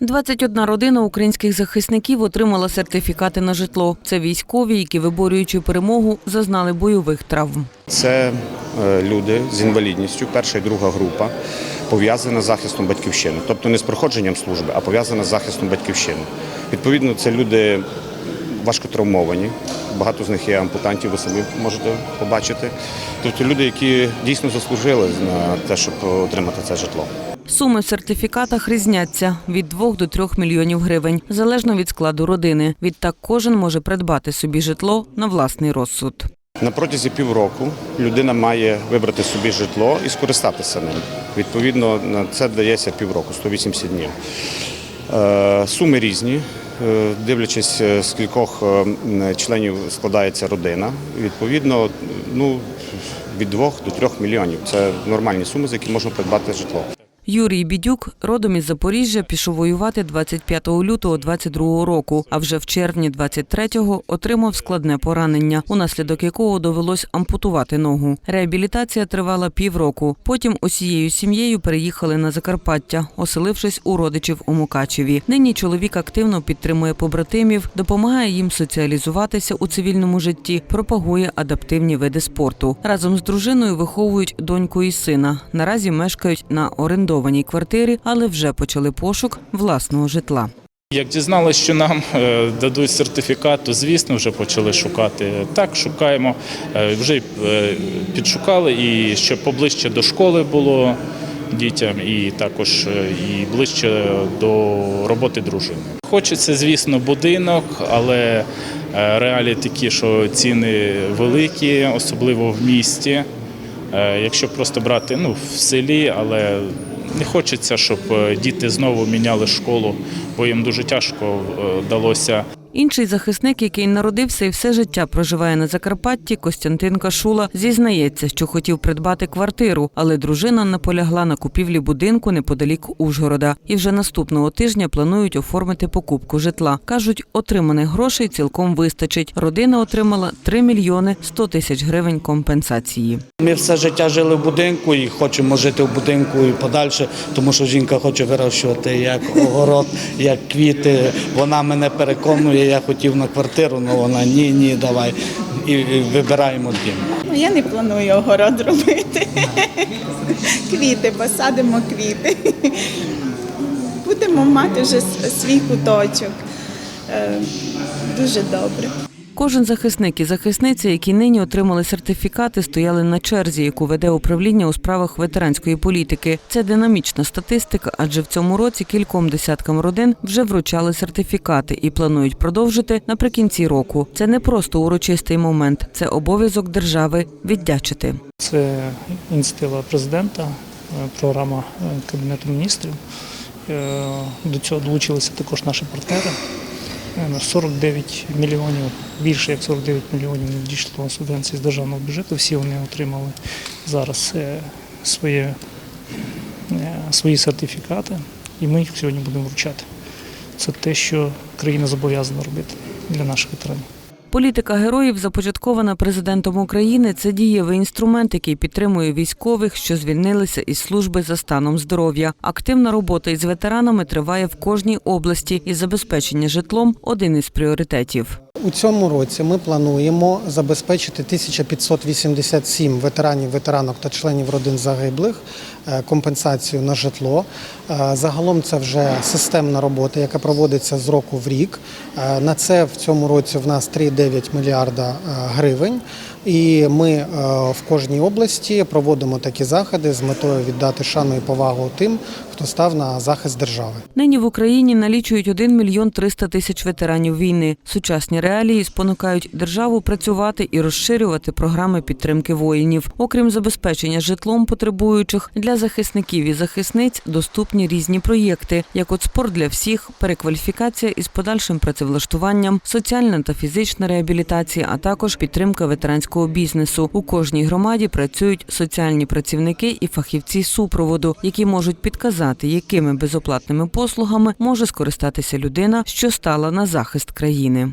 21 родина українських захисників отримала сертифікати на житло. Це військові, які, виборюючи перемогу, зазнали бойових травм. Це е, люди з інвалідністю, перша і друга група, пов'язана з захистом батьківщини, тобто не з проходженням служби, а пов'язана з захистом батьківщини. Відповідно, це люди важко травмовані. Багато з них є ампутантів, ви самі можете побачити. Тобто люди, які дійсно заслужили на те, щоб отримати це житло. Суми в сертифікатах різняться від 2 до 3 мільйонів гривень, залежно від складу родини. Відтак кожен може придбати собі житло на власний розсуд. На протязі півроку людина має вибрати собі житло і скористатися ним. Відповідно, на це дається півроку, 180 днів. Е, Суми різні, дивлячись, е, з кількох е, членів складається родина. Відповідно, ну, від 2 до 3 мільйонів. Це нормальні суми, за які можна придбати житло. Юрій Бідюк, родом із Запоріжжя, пішов воювати 25 лютого 22-го року, а вже в червні 23-го отримав складне поранення, унаслідок якого довелось ампутувати ногу. Реабілітація тривала півроку. Потім усією сім'єю переїхали на Закарпаття, оселившись у родичів у Мукачеві. Нині чоловік активно підтримує побратимів, допомагає їм соціалізуватися у цивільному житті, пропагує адаптивні види спорту. Разом з дружиною виховують доньку і сина. Наразі мешкають на орендованій квартирі, але вже почали пошук власного житла. Як дізналися, що нам е, дадуть сертифікат, то звісно вже почали шукати. Так, шукаємо. Е, Вже е, підшукали і ще поближче до школи було дітям, і також і ближче до роботи дружини. Хочеться, звісно, будинок, але реалії такі, що ціни великі, особливо в місті. Якщо просто брати ну, в селі, але не хочеться, щоб е, діти знову міняли школу, бо їм дуже тяжко е, вдалося Інший захисник, який народився і все життя проживає на Закарпатті, Костянтин Кашула, зізнається, що хотів придбати квартиру, але дружина наполягла на купівлі будинку неподалік Ужгорода. І вже наступного тижня планують оформити покупку житла. кажуть, отриманих грошей цілком вистачить. Родина отримала 3 мільйони 100 тисяч гривень компенсації. Ми все життя жили в будинку і хочемо жити в будинку і подальше, тому що жінка хоче вирощувати як огород, як квіти. Вона мене переконує, я хотів на квартиру, але вона ні, ні, давай. І, вибираємо дім. Ну, Я не планую огород робити. Квіти, посадимо квіти. Будемо мати вже свій куточок. Е, Дуже добре. Кожен захисник і захисниця, які нині отримали сертифікати, стояли на черзі, яку веде управління у справах ветеранської політики. Це динамічна статистика, адже в цьому році кільком десяткам родин вже вручали сертифікати і планують продовжити наприкінці року. Це не просто урочистий момент, це обов'язок держави віддячити. Це ініціатива президента, е, програма е, Кабінету міністрів. Е, До цього долучилися також наші партнери. Е, на 49 мільйонів, більше як 49 мільйонів надійшло субвенції з державного бюджету. Всі вони отримали зараз е, своє, е, свої сертифікати, і ми їх сьогодні будемо вручати. Це те, що країна зобов'язана робити для наших ветеранів. Політика героїв, започаткована президентом України, це дієвий інструмент, який підтримує військових, що звільнилися із служби за станом здоров'я. Активна робота із ветеранами триває в кожній області, і забезпечення житлом один із пріоритетів. У цьому році ми плануємо забезпечити 1587 ветеранів, ветеранок та членів родин загиблих е, компенсацію на житло. Е, Загалом це вже системна робота, яка проводиться з року в рік. Е, На це в цьому році в нас 3,9 мільярда гривень. І ми е, в кожній області проводимо такі заходи з метою віддати шану і повагу тим, хто став на захист держави. Нині в Україні налічують 1 мільйон 300 тисяч ветеранів війни. Сучасні реалії спонукають державу працювати і розширювати програми підтримки воїнів. Окрім забезпечення житлом потребуючих для захисників і захисниць доступні різні проєкти, як от спорт для всіх, перекваліфікація із подальшим працевлаштуванням, соціальна та фізична реабілітація, а також підтримка ветеранського бізнесу. У кожній громаді працюють соціальні працівники і фахівці супроводу, які можуть підказати, якими безоплатними послугами може скористатися людина, що стала на захист країни.